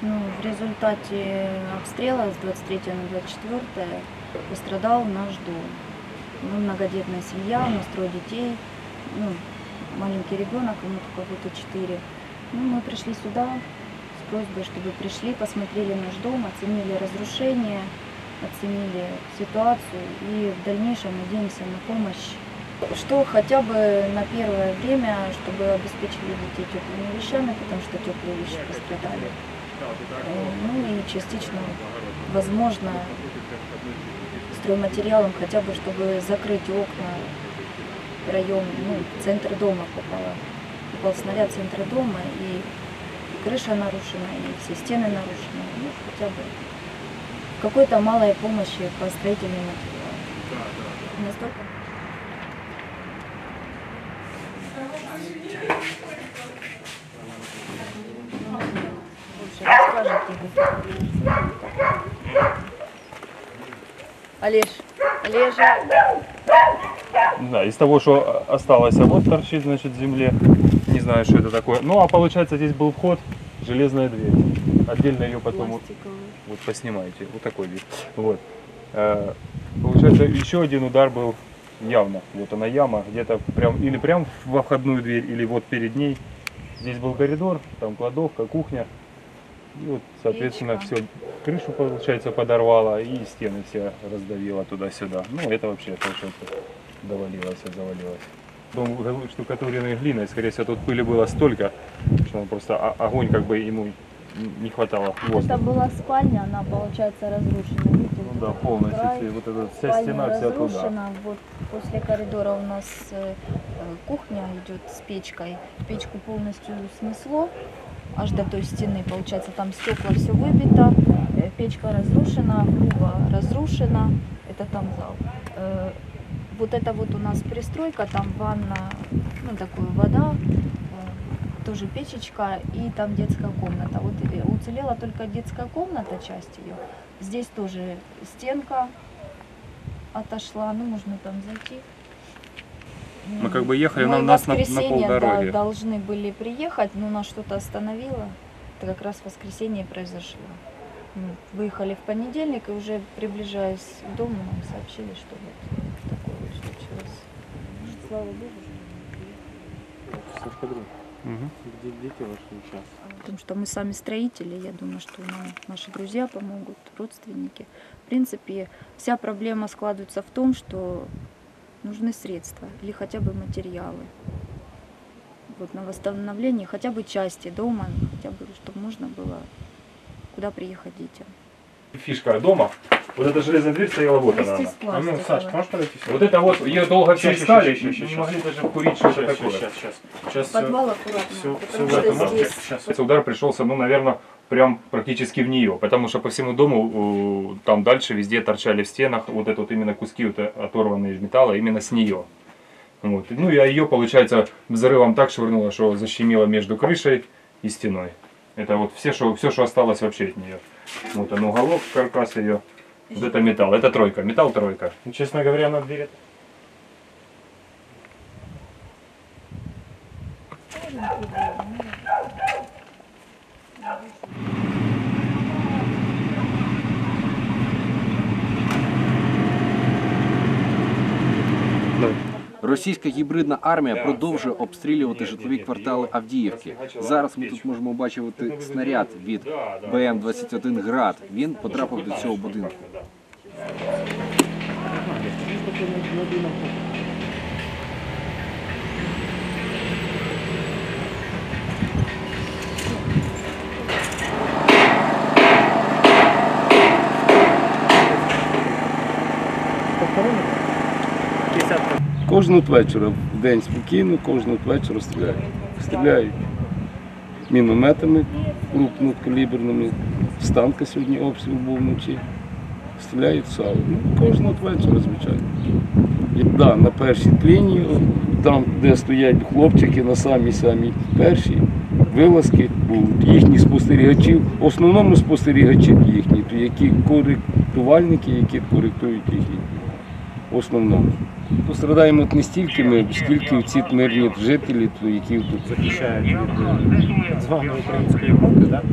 Ну, в результате обстрела с 23 на 24 пострадал наш дом. Мы многодетная семья, у нас трое детей, ну, маленький ребенок, ему год и четыре. Ну, мы пришли сюда с просьбой, чтобы пришли, посмотрели наш дом, оценили разрушение, оценили ситуацию и в дальнейшем надеемся на помощь. Что хотя бы на первое время, чтобы обеспечили детей теплыми вещами, потому что теплые вещи пострадали. Ну и частично, возможно, стройматериалом, хотя бы чтобы закрыть окна, район, ну, центр дома попала. Попал снаряд в центр дома, и крыша нарушена, и все стены нарушены. Ну, хотя бы какой-то малой помощи по строительным материалам. Настолько. Олеж, Олежа, Да, из того, что осталось, а вот торчит, значит, в земле. Не знаю, что это такое. Ну, а получается, здесь был вход, железная дверь. Отдельно ее потом вот, вот поснимаете. Вот такой вид. Вот. Э, Получается, еще один удар был явно. Вот она яма, где-то прям, или прям во входную дверь, или вот перед ней. Здесь был коридор, там кладовка, кухня. И вот, соответственно, все, крышу, получается, подорвало, и стены все раздавило туда-сюда. Ну, это вообще это довалилось завалилось. Дом г- штукатуренной глиной, скорее всего, тут пыли было столько, что он просто огонь как бы ему не хватало Это воздуха. была спальня, она получается разрушена. Видите, Ну да, полностью, край, вот эта вся стена вся туда. Вот после коридора у нас э, э, кухня идет с печкой. Печку полностью снесло аж до той стены. Получается, там стекла все выбито, э, печка разрушена, груба разрушена. Это там зал. Э, Вот это вот у нас пристройка, там ванна, ну такую вода, э, тоже печечка и там детская комната. Вот уцелела только детская комната, часть ее. Здесь тоже стенка отошла, ну можно там зайти. Мы как бы ехали, Мы нам в нас на, на воскресенье, полдороги. да, должны были приехать, но нас что-то остановило. Это как раз в воскресенье произошло. Мы выехали в понедельник и уже приближаясь к дому нам сообщили, что вот такое вот случилось. Слава Богу. Сашка, друг, Мгм. где дети ваши сейчас? Потому что мы сами строители, я думаю, что нам наши друзья помогут, родственники. В принципе, вся проблема складывается в том, что нужны средства или хотя бы материалы. Вот на восстановление хотя бы части дома, хотя бы, чтобы можно было куда приехать детям. Фишка дома, вот эта железная дверь стояла вот она. она. А ну, Саш, можешь подойти сюда? Вот это вот, ее долго все искали, не могли даже курить, что это Сейчас, такое. сейчас, сейчас. Сейчас Подвал аккуратно, все, все в что этом. здесь Сейчас. Удар пришелся, ну, наверное, прям практически в нее, потому что по всему дому, там дальше везде торчали в стенах вот это вот именно куски вот э, оторванные из металла именно с нее. Вот. Ну и а ее, получается, взрывом так швырнуло, что защемило между крышей и стеной. Это вот все, что, все, что осталось вообще от нее. Вот он уголок, каркас ее. Вот это металл, это тройка, металл тройка. Ну, честно говоря, на двери. Російська гібридна армія продовжує обстрілювати житлові квартали Авдіївки. Зараз ми тут можемо бачити снаряд від БМ-21 Град. Він потрапив до цього будинку. Кожного вечора, в день спокійно, кожного вечора стріляють. Стріляють мінометами крупнокаліберними. З танка сьогодні обстріл був вночі. Стріляють сало. Ну, кожного вечора, звичайно. І, да, на першій лінії, там, де стоять хлопчики на самій самій першій, вилазки будуть їхні спостерігачі, в основному спостерігачі їхні, які коректувальники, які коректують їхні. В основному. Пострадаємо от не стільки ми, скільки ці мирні жителі, то які тут Захищають від е, з вами української мови, так?